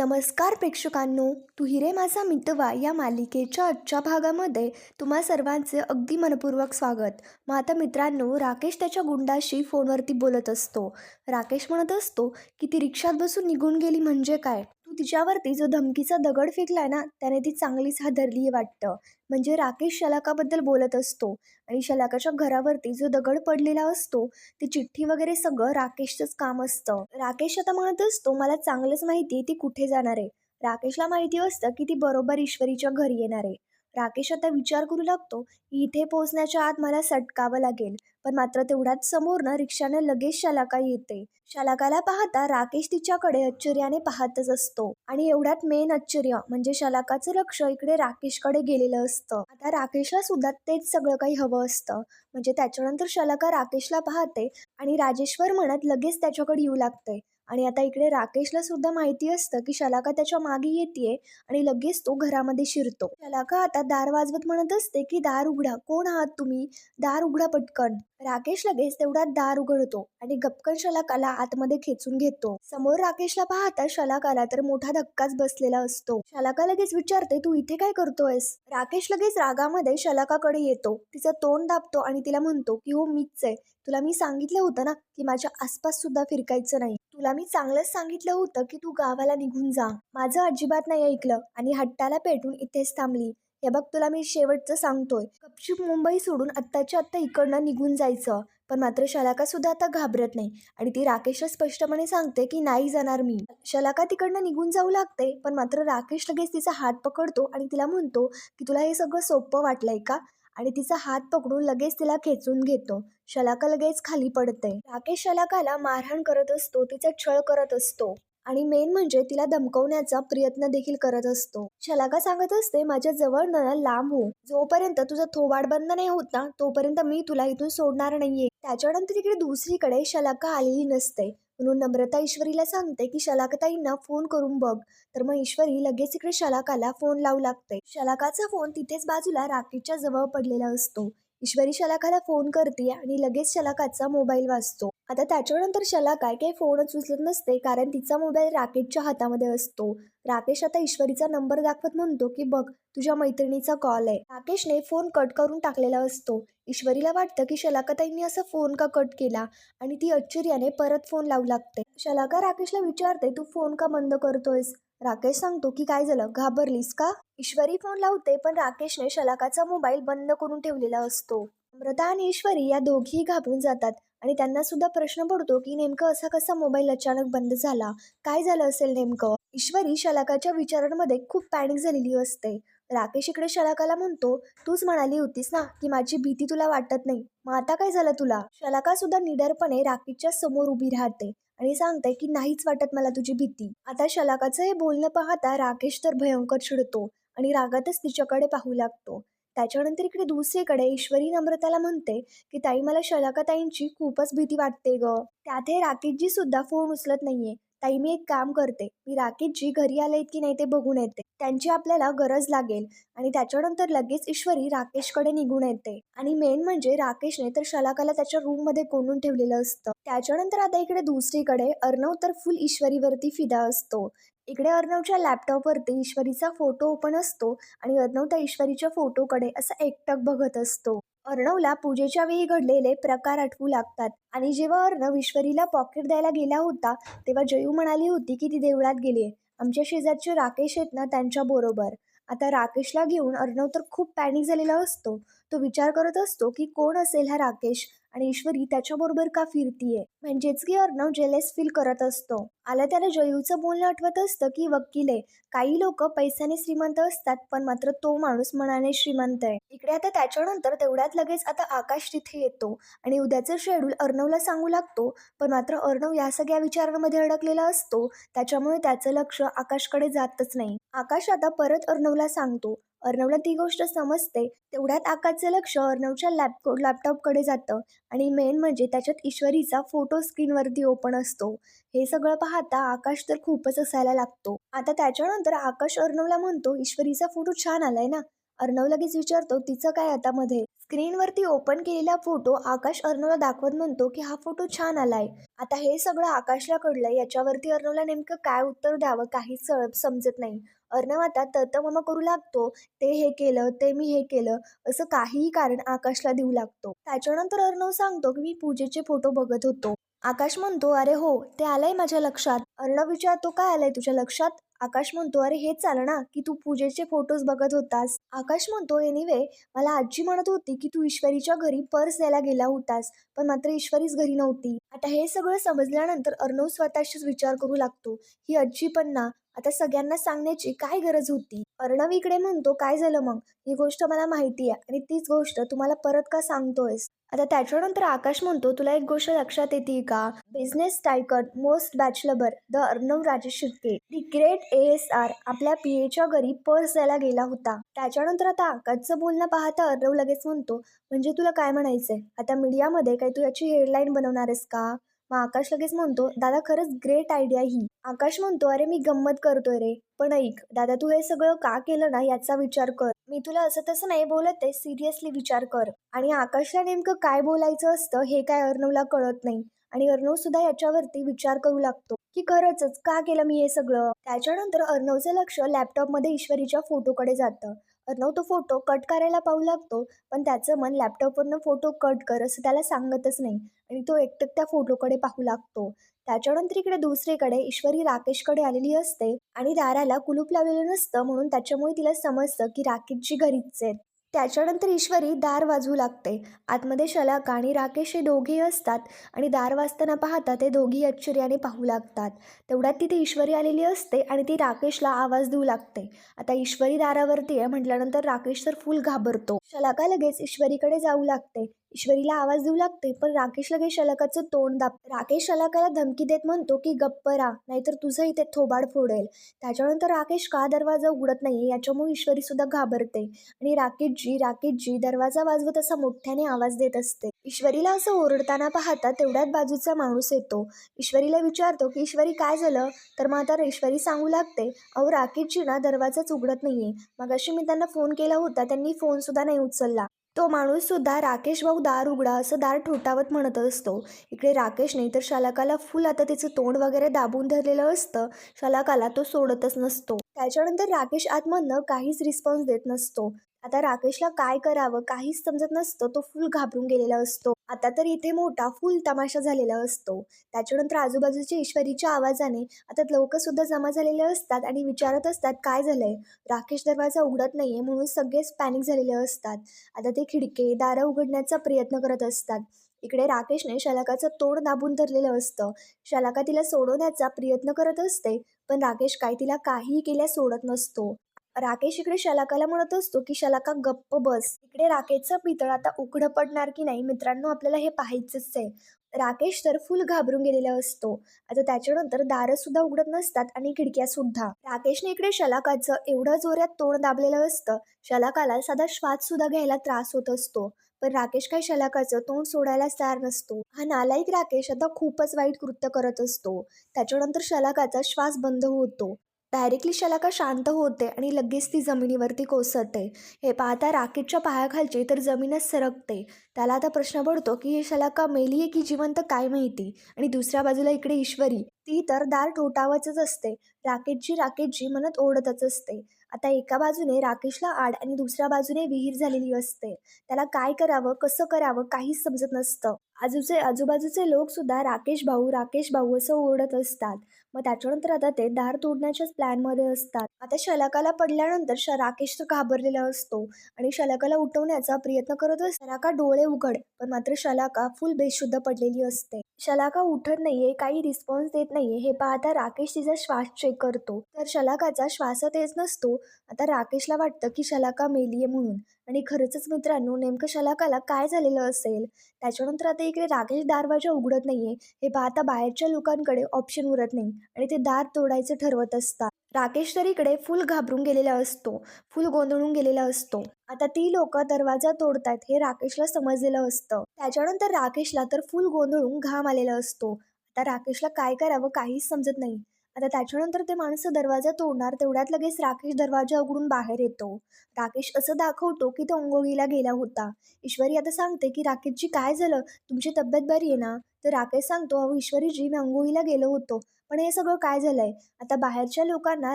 नमस्कार प्रेक्षकांनो तू हिरे माझा मितवा या मालिकेच्या आजच्या भागामध्ये तुम्हा सर्वांचे अगदी मनपूर्वक स्वागत. मग आता मित्रांनो राकेश त्याच्या गुंडाशी फोनवरती बोलत असतो. राकेश म्हणत असतो की ती रिक्षात बसून निघून गेली म्हणजे काय? तू तिच्यावरती जो धमकीचा दगड फेकलाय ना त्याने ती चांगलीच हादरली वाटतं. म्हणजे राकेश शलाकाबद्दल बोलत असतो आणि शलाकाच्या घरावरती जो दगड पडलेला असतो ती चिठ्ठी वगैरे सगळं राकेशचंच काम असतं. राकेश आता म्हणत असतो मला चांगलंच माहिती आहे ती कुठे जाणार आहे? राकेशला माहिती असतं की ती बरोबर ईश्वरीच्या घरी येणार आहे. राकेश आता विचार करू लागतो की इथे पोहोचण्याच्या आत मला सटकावं लागेल. पण मात्र तेवढ्याच समोरनं रिक्षाने लगेच शलाका येते. शलाकाला पाहता राकेश तिच्याकडे आश्चर्याने पाहतच असतो. आणि एवढ्यात मेन आश्चर्य म्हणजे शलाकाचं लक्ष इकडे राकेशकडे गेलेलं असतं. आता राकेशला सुद्धा तेच सगळं काही हवं असतं. म्हणजे त्याच्यानंतर शलाका राकेशला पाहते आणि राजेश्वर म्हणत लगेच त्याच्याकडे येऊ लागते. आणि आता इकडे राकेशला सुद्धा माहिती असतं की शलाका त्याच्यामागे येते आणि लगेच तो घरामध्ये शिरतो. शलाका आता दार वाजवत म्हणत असते की दार उघडा. कोण आहात तुम्ही? दार उघडा पटकन. राकेश लगेच तेवढ्यात दार उघडतो आणि गपकन शलाकाला आतमध्ये खेचून घेतो. समोर राकेशला पाहता शलाकाला तर मोठा धक्काच बसलेला असतो. शलाका लगेच विचारते तू इथे काय करतोयस? राकेश लगेच रागामध्ये शलाकाकडे येतो. तिचं तोंड दाबतो आणि तिला म्हणतो की हो मीच आहे. तुला मी सांगितलं होतं ना की माझ्या आसपास सुद्धा फिरकायचं नाही. तुला मी चांगलंच सांगितलं होतं की तू गावाला निघून जा. माझं अजिबात नाही ऐकलं आणि हट्टाला पेटून इथेच थांबली. हे बघ तुला मी शेवटचं सांगतोय. गपचूप मुंबई सोडून आत्ताच्या आत्ता इकडनं निघून जायचं. पण मात्र शलाका सुद्धा आता घाबरत नाही. आणि ती राकेशला स्पष्टपणे सांगते की नाही जाणार मी. शलाका तिकडनं निघून जाऊ लागते पण मात्र राकेश लगेच तिचा हात पकडतो आणि तिला म्हणतो की तुला हे सगळं सोपं वाटलंय का? आणि तिचा हात पकडून लगेच तिला खेचून घेतो. शलाका लगेच खाली पडते. राकेश शलाकाला मारहाण करत असतो तिचा छळ करत असतो. आणि मेन म्हणजे तिला धमकवण्याचा प्रयत्न देखील करत असतो. शलाका सांगत असते माझ्या जवळ न लांब हो. जोपर्यंत तुझा थोबाड बंद नाही होत ना तोपर्यंत मी तुला इथून सोडणार नाहीये. त्याच्यानंतर तिकडे दुसरीकडे शलाका आलेली नसते. म्हणून नम्रता ईश्वरीला सांगते की शलाकताईंना फोन करून बघ. तर मग ईश्वरी लगेच इकडे शलाकाला फोन लावू लागते. शलाकाचा फोन तिथेच बाजूला राकेशच्या जवळ पडलेला असतो. ईश्वरी शलाकाला फोन करते आणि लगेच शलाकाचा मोबाईल वाचतो. आता त्याच्यानंतर शलाका काही फोनच उचलत नसते कारण तिचा मोबाईल राकेशच्या हातामध्ये असतो. राकेश आता ईश्वरीचा नंबर दाखवत म्हणतो की बघ तुझ्या मैत्रिणीचा कॉल आहे. राकेशने फोन कट करून टाकलेला असतो. ईश्वरीला वाटतं की शलाकाताईंनी असा फोन का कट केला आणि ती आश्चर्याने परत फोन लावू लागते. शलाका राकेशला विचारते तू फोन का बंद करतोयस? राकेश सांगतो की काय झालं? घाबरलीस का? ईश्वरी फोन लावते पण राकेशने शलाकाचा मोबाईल बंद करून ठेवलेला असतो. अमृता आणि ईश्वरी या दोघीही घाबरून जातात आणि त्यांना सुद्धा प्रश्न पडतो की नेमकं असा कसा मोबाईल अचानक बंद झाला? काय झालं असेल नेमकं? ईश्वरी शलाकाच्या विचारांमध्ये खूप पॅनिक झालेली असते. राकेश इकडे शलाकाला म्हणतो तूच म्हणाली होतीस ना की माझी भीती तुला वाटत नाही. मग आता काय झालं तुला? शलाका सुद्धा निडरपणे राकेशच्या समोर उभी राहते. आणि सांगते की नाहीच वाटत मला तुझी भीती. आता शलाकाचं हे बोलणं पाहता राकेश तर भयंकर चिडतो आणि रागातच तिच्याकडे पाहू लागतो. त्याच्यानंतर इकडे दुसरीकडे ईश्वरी नम्रताला म्हणते की ताई मला शलाका ताईंची खूपच भीती वाटते ग. त्यात हे राकेशजी सुद्धा फोन उचलत नाहीये. ताई मी एक काम करते. मी राकेश जी घरी आलेत की नाही ते बघून येते. त्यांची आपल्याला गरज लागेल आणि त्याच्यानंतर लगेच ईश्वरी राकेशकडे निघून येते. आणि मेन म्हणजे राकेशने तर शलाकाला त्याच्या रूममध्ये कोंडून ठेवलेलं असतं. त्याच्यानंतर आता इकडे दुसरीकडे अर्णव तर फुल ईश्वरीवरती फिदा असतो. इकडे अर्णवच्या लॅपटॉपवरती ईश्वरीचा फोटो ओपन असतो आणि अर्णव त्या ईश्वरीच्या फोटोकडे असं एकटक बघत असतो. अर्णवला पूजेच्या वेळी घडलेले प्रकार आठवू लागतात आणि जेव्हा अर्णव ईश्वरीला पॉकेट द्यायला गेला होता तेव्हा जयू म्हणाली होती की ती देवळात गेली आमच्या शेजारचे राकेश आहेत ना त्यांच्या बरोबर. आता राकेशला घेऊन अर्णव तर खूप पॅनिक झालेला असतो. तो विचार करत असतो की कोण असेल हा राकेश? आणि ईश्वरी त्याच्याबरोबर का फिरतीये? म्हणजेच की अर्णव जेलेस फील करत असतो. आला त्याला जयूचं बोलणं आठवत असतं की वकील आहे काही लोक पैशाने श्रीमंत असतात पण मात्र तो माणूस मनाने श्रीमंत आहे. इकडे आता त्याच्यानंतर तेवढ्यात लगेच आता आकाश तिथे येतो आणि उद्याचं शेड्यूल अर्णवला सांगू लागतो. पण मात्र अर्णव या सगळ्या विचारांमध्ये अडकलेला असतो. त्याच्यामुळे त्याचं लक्ष आकाशकडे जातच नाही. आकाश आता परत अर्णवला सांगतो. अर्णवला ती गोष्ट समजते तेवढ्यात आकाशचं लक्ष अर्णवच्या लॅपको लॅपटॉपकडे जातं आणि मेन म्हणजे त्याच्यात ईश्वरीचा फोटो स्क्रीनवरती ओपन असतो. हे सगळं पाहता आकाश तर खूपच असायला लागतो. आता त्याच्यानंतर आकाश अर्णवला म्हणतो ईश्वरीचा फोटो छान आलाय ना? अर्णव लगेच विचारतो तिचं काय आता मध्ये? स्क्रीनवरती ओपन केलेला फोटो आकाश अर्णवला दाखवत म्हणतो की हा फोटो छान आलाय. आता हे सगळं आकाशला कळलं याच्यावरती अर्णवला नेमकं काय उत्तर द्यावं काहीच समजत नाही. अर्णव आता ततमम करू लागतो. ते हे केलं ते मी हे केलं असं काहीही कारण आकाशला देऊ लागतो. त्याच्यानंतर अर्णव सांगतो की मी पूजेचे फोटो बघत होतो. आकाश म्हणतो अरे हो ते आलंय माझ्या लक्षात. अर्णव विचारतो काय आलंय तुझ्या लक्षात? आकाश म्हणतो अरे हेच आलं ना की तू पूजेचे फोटोज बघत होतास. आकाश म्हणतो एनिवे मला आजी म्हणत होती की तू ईश्वरीच्या घरी पर्स द्यायला गेला होतास पण मात्र ईश्वरीच घरी नव्हती. आता हे सगळं समजल्यानंतर अर्णव स्वतःशीच विचार करू लागतो. ही आजी पण ना आता सगळ्यांना सांगण्याची काय गरज होती? अर्णव इकडे म्हणतो काय झालं मग? ही गोष्ट मला माहिती आहे आणि तीच गोष्ट तुम्हाला परत का सांगतोयस? आता त्याच्यानंतर आकाश म्हणतो तुला एक गोष्ट लक्षात येते का? Business tycoon most bachelor the Arnav Rajesh Shirke the great A S R आपल्या पी एच्या घरी पर्स द्यायला गेला होता. त्याच्यानंतर आता आकाशचं बोलणं पाहता अर्णव लगेच म्हणतो म्हणजे तुला काय म्हणायचंय? आता मीडियामध्ये काही तू याची हेडलाईन आहेस का? मग आकाश लगेच म्हणतो दादा खरंच ग्रेट आयडिया ही. आकाश म्हणतो अरे मी गंमत करतोय रे पण ऐक दादा तू हे सगळं का केलं ना याचा विचार कर. मी तुला असं तसं नाही बोलत आहे सिरियसली विचार कर. आणि आकाशला नेमकं काय बोलायचं असतं हे काय अर्णवला कळत नाही. आणि अर्णव सुद्धा याच्यावरती विचार करू लागतो की खरंच का केलं मी हे सगळं? त्याच्यानंतर अर्णवचं लक्ष लॅपटॉपमध्ये ईश्वरीच्या फोटोकडे जातं. अर्णव तो फोटो कट करायला पाहू लागतो. पण त्याचं मन लॅपटॉपवरनं फोटो कट कर असं त्याला सांगतच नाही. आणि तो एकटक त्या फोटोकडे पाहू लागतो. त्याच्यानंतर इकडे दुसरीकडे ईश्वरी राकेशकडे आलेली असते. आणि दाराला कुलूप लावलेलं नसतं म्हणून त्याच्यामुळे तिला समजतं की राकेशजी घरीच आहेत. त्याच्यानंतर ईश्वरी दार वाजू लागते. आतमध्ये शलाका आणि राकेश हे दोघेही असतात आणि दार वाजताना पाहता ते दोघी आश्चर्याने पाहू लागतात. तेवढ्यात तिथे ईश्वरी आलेली असते आणि ती राकेशला आवाज देऊ लागते. आता ईश्वरी दारावरती आहे म्हटल्यानंतर राकेश तर फुल घाबरतो. शलाका लगेच ईश्वरीकडे जाऊ लागते. ईश्वरीला आवाज देऊ लागते पण राकेश लगेच शलकाचं तोंड दाब राकेश शलाकाला धमकी देत म्हणतो की गप्प राहा नाहीतर तुझं इथे थोबाड फोडेल. त्याच्यानंतर राकेश का दरवाजा उघडत नाही याच्यामुळे ईश्वरी सुद्धा घाबरते. आणि राकेशजी राकेशजी दरवाजा वाजवत असा मोठ्याने आवाज देत असते. ईश्वरीला असं ओरडताना पाहता तेवढ्यात बाजूचा माणूस येतो. ईश्वरीला विचारतो की ईश्वरी काय झालं? तर मग आता ईश्वरी सांगू लागते अहो राकेशजी ना दरवाजाच उघडत नाहीये. मग अशी मी त्यांना फोन केला होता त्यांनी फोन सुद्धा नाही उचलला. तो माणूस सुद्धा राकेश भाऊ दार उघडा असं दार ठोठावत म्हणत असतो. इकडे राकेशने तर शलाकाला फुल आता तिचं तोंड वगैरे दाबून धरलेलं असतं. शलाकाला तो सोडतच नसतो. त्याच्यानंतर राकेश आतमधनं काहीच रिस्पॉन्स देत नसतो. आता राकेशला काय करावं? काहीच समजत नसतं. तो फुल घाबरून गेलेला असतो. आता तर इथे मोठा फुल तमाशा झालेला असतो. त्याच्यानंतर आजूबाजूच्या ईश्वरीच्या आवाजाने आता लोक सुद्धा जमा झालेले असतात आणि विचारत असतात काय झालंय? राकेश दरवाजा उघडत नाहीये म्हणून सगळेच पॅनिक झालेले असतात. आता ते खिडके दारं उघडण्याचा प्रयत्न करत असतात. इकडे राकेशने शलाकाचं तोंड दाबून धरलेलं असतं. शलाका तिला सोडवण्याचा प्रयत्न करत असते पण राकेश काय तिला काहीही केल्यास सोडत नसतो. राकेश इकडे शलाकाला म्हणत असतो की शलाका गप्प बस. इकडे राकेशचं पितळ आता उघडं पडणार की नाही मित्रांनो आपल्याला हे पाहायचंच आहे. राकेश तर फुल घाबरून गेलेला असतो. आता त्याच्यानंतर दारं सुद्धा उघडत नसतात आणि खिडक्या सुद्धा. राकेशने इकडे शलाकाचं एवढं जोरात तोंड दाबलेलं असतं शलाकाला साधा श्वास सुद्धा घ्यायला त्रास होत असतो. पण राकेश काही शलाकाचं तोंड सोडायला तयार नसतो. हा नालायक राकेश आता खूपच वाईट कृत्य करत असतो. त्याच्यानंतर शलाकाचा श्वास बंद होतो. डायरेक्टली शलाका शांत होते आणि लगेच ती जमिनीवरती कोसळते. हे पाहता राकेशच्या पायाखालची तर जमीनच सरकते. त्याला आता प्रश्न पडतो की ही शलाका मेली आहे की जिवंत काय माहिती? आणि दुसऱ्या बाजूला इकडे ईश्वरी. ती तर दार ठोठावतच असते. राकेशजी राकेशजी म्हणत ओढतच असते. आता एका बाजूने राकेशला आड आणि दुसऱ्या बाजूने विहीर झालेली असते. त्याला काय करावं कसं करावं काहीच समजत नसतं. आजूचे आजूबाजूचे लोक सुद्धा राकेश भाऊ राकेश भाऊ असं ओरडत असतात. मग त्याच्यानंतर आता ते दार तोडण्याच्याच प्लॅनमध्ये असतात. आता शलाकाला पडल्यानंतर श राकेश तर घाबरलेला असतो आणि शलाकाला उठवण्याचा प्रयत्न करत असतो. शलाका डोळे उघड पण मात्र शलाका फुल बेशुद्ध पडलेली असते. शलाका उठत नाहीये काही रिस्पॉन्स देत नाहीये. हे पाहता राकेश तिचा श्वास चेक करतो. तर शलाकाचा श्वासच येत नसतो. आता राकेशला वाटतं की शलाका मेलीये म्हणून. आणि खरंच मित्रांनो नेमकं शलाकाला काय झालेलं असेल? त्याच्यानंतर आता इकडे राकेश दारवाजा उघडत नाहीये. हे पाहता बाहेरच्या लोकांकडे ऑप्शन उरत नाही. आणि ते दार तोडायचं ठरवत असतात. राकेश तर इकडे फुल घाबरून गेलेला असतो फुल गोंधळून गेलेला असतो. आता ती लोक दरवाजा तोडतायत हे राकेशला समजलेलं असतं. त्याच्यानंतर राकेशला तर फुल गोंधळून घाम आलेला असतो. आता राकेशला काय करावं काहीच समजत नाही. आता त्याच्यानंतर ते माणसं दरवाजा तोडणार तेवढ्यात लगेच राकेश दरवाजा उघडून बाहेर येतो. राकेश असं दाखवतो की तो अंघोळीला गेला होता. ईश्वरी आता सांगते की राकेशजी काय झालं? तुमची तब्येत बरी आहे ना? तर राकेश सांगतो अहो ईश्वरीजी मी अंघोळीला गेलो होतो. पण हे सगळं काय झालंय? आता बाहेरच्या लोकांना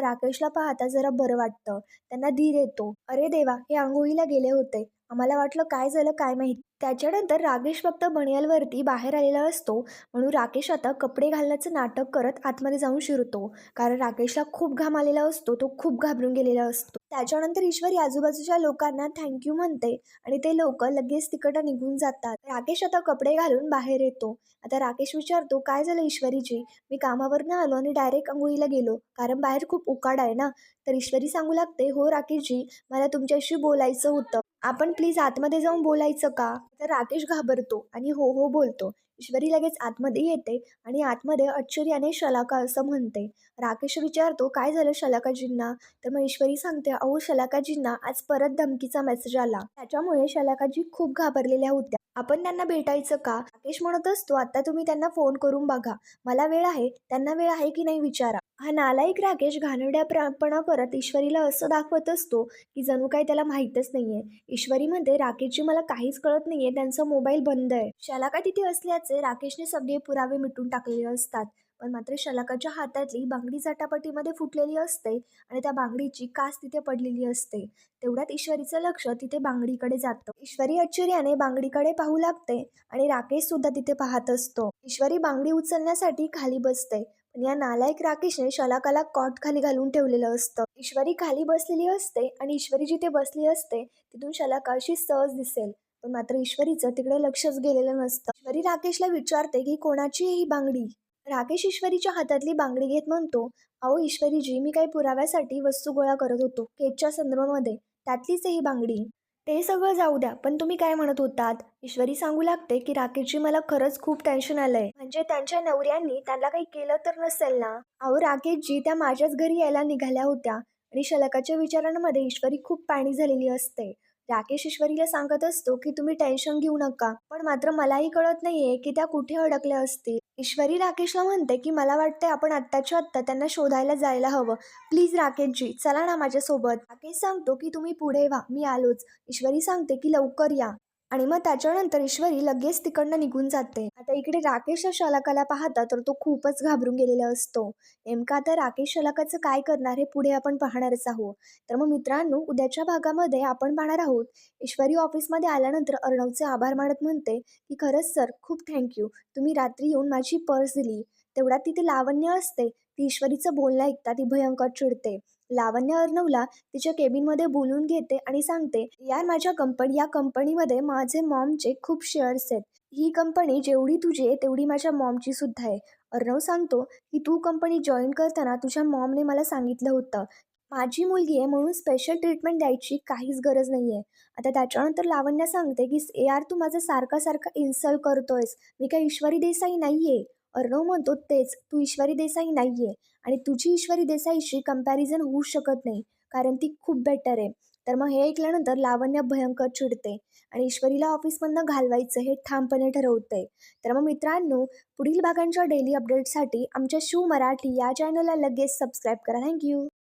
राकेशला पाहता जरा बरं वाटतं. त्यांना धीर येतो. अरे देवा हे आंघोळीला गेले होते. आम्हाला वाटलं काय झालं काय माहीत? त्याच्यानंतर राकेश फक्त बनियालवरती बाहेर आलेला असतो. म्हणून राकेश आता कपडे घालण्याचं नाटक करत आतमध्ये जाऊन शिरतो. कारण राकेशला खूप घाम आलेला असतो. तो खूप घाबरून गेलेला असतो. त्याच्यानंतर ईश्वरी आजूबाजूच्या लोकांना थँक्यू म्हणते आणि ते लोक लगेच तिकडं निघून जातात. राकेश आता कपडे घालून बाहेर येतो. आता राकेश विचारतो काय झालं ईश्वरीजी? मी कामावरनं आलो आणि डायरेक्ट आंघोळीला गेलो. कारण बाहेर खूप उकाड आहे ना? तर ईश्वरी सांगू लागते हो राकेशजी मला तुमच्याशी बोलायचं होतं. आपण प्लीज आतमध्ये जाऊन बोलायचं का? तर राकेश घाबरतो आणि हो हो बोलतो. ईश्वरी लगेच आतमध्ये येते आणि आतमध्ये आश्चर्याने शलाका असं म्हणते. राकेश विचारतो काय झालं शलाकाजींना? तर मग ईश्वरी सांगते अहो शलाकाजींना आज परत धमकीचा मेसेज आला. त्याच्यामुळे शलाकाजी खूप घाबरलेल्या होत्या. आपण त्यांना भेटायचं का? राकेश म्हणत असतो आता तुम्ही त्यांना फोन करून बघा. मला वेळ आहे. त्यांना वेळ आहे की नाही विचारा. हा नालायक राकेश घाणेरड्यापणा करत ईश्वरीला असं दाखवत असतो की जणू काही त्याला माहीतच नाहीये. ईश्वरी म्हणते राकेशची मला काहीच कळत नाहीये. त्यांचा मोबाईल बंद आहे. शलाका तिथे असल्याचे राकेशने सगळे पुरावे मिटून टाकलेले असतात. पण मात्र शलाकाच्या हातातली बांगडी झटापटीमध्ये फुटलेली असते आणि त्या बांगडीची कास तिथे पडलेली असते. तेवढ्यात ईश्वरीचं लक्ष तिथे बांगडीकडे जातं. ईश्वरी आश्चर्याने बांगडीकडे पाहू लागते आणि राकेश सुद्धा तिथे पाहत असतो. ईश्वरी बांगडी उचलण्यासाठी खाली बसते. आणि या नालायक राकेशने शलाकाला कॉट खाली घालून ठेवलेलं असतं. ईश्वरी खाली बसलेली असते आणि ईश्वरी जिथे बसली असते तिथून शलाका अशी सहज दिसेल. पण मात्र ईश्वरीचं तिकडे लक्षच गेलेलं नसतं. ईश्वरी राकेशला विचारते की कोणाची ही बांगडी? राकेश ईश्वरीच्या हातातली बांगडी घेत म्हणतो अहो ईश्वरीजी मी काही पुराव्यासाठी वस्तू गोळा करत होतो केकच्या संदर्भामध्ये. त्यातलीच ही बांगडी. ते सगळं जाऊ द्या. पण तुम्ही काय म्हणत होतात? ईश्वरी सांगू लागते की राकेशजी मला खरंच खूप टेन्शन आलंय. म्हणजे त्यांच्या नवऱ्यांनी त्यांना काही केलं तर नसेल ना? अहो राकेशजी त्या माझ्याच घरी यायला निघाल्या होत्या. आणि शलकाच्या विचारांमध्ये ईश्वरी खूप पाणी झालेली असते. राकेश ईश्वरीला सांगत असतो की तुम्ही टेन्शन घेऊ नका. पण मात्र मलाही कळत नाहीये की त्या कुठे अडकल्या असतील. ईश्वरी राकेशला म्हणते की मला वाटते आपण आत्ताच्या आत्ता त्यांना शोधायला जायला हवं. प्लीज राकेशजी चला ना माझ्यासोबत. राकेश सांगतो की तुम्ही पुढे व्हा. मी आलोच. ईश्वरी सांगते की लवकर या. आणि मग त्याच्यानंतर ईश्वरी लगेच तिकडनं निघून जाते. आता इकडे राकेश शलाकाला पाहता तर तो खूपच घाबरून गेलेला असतो. नेमका आता राकेश शलाकाचं काय करणार हे पुढे आपण पाहणारच आहोत. तर मग मित्रांनो उद्याच्या भागामध्ये आपण पाहणार आहोत. ईश्वरी ऑफिसमध्ये आल्यानंतर अर्णवचे आभार मानत म्हणते की खरंच सर खूप थँक्यू तुम्ही रात्री येऊन माझी पर्स दिली. तेवढ्यात तिथे लावण्य असते. ती ईश्वरीचं बोलणं ऐकता ती भयंकर चिडते. लावण्य अर्णवला तिच्या केबिनमध्ये बोलून घेते आणि सांगते यार माझ्या कंपनी या कंपनीमध्ये माझे मॉमचे खूप शेअर्स आहेत. ही कंपनी जेवढी तुझी आहे तेवढी माझ्या मॉमची सुद्धा आहे. अर्णव सांगतो की तू कंपनी जॉईन करताना तुझ्या मॉमने मला सांगितलं होतं. माझी मुलगी आहे म्हणून स्पेशल ट्रीटमेंट द्यायची काहीच गरज नाही आहे आता त्याच्यानंतर लावण्य सांगते की यार तू माझं सारखा सारखा इन्सल्ट करतोयस. मी काय ईश्वरी देसाई नाही आहे अर्णव म्हणतो तेच तू ईश्वरी देसाई नाही आहे आणि तुझी ईश्वरी देसाईशी कंपॅरिझन होऊ शकत नाही कारण ती खूप बेटर आहे. तर मग हे ऐकल्यानंतर लावण्य भयंकर चिडते आणि ईश्वरीला ऑफिसमधनं घालवायचं हे ठामपणे ठरवते तर मग मित्रांनो पुढील भागांच्या डेली अपडेटसाठी आमच्या शिव मराठी या चॅनलला लगेच सबस्क्राईब करा. थँक्यू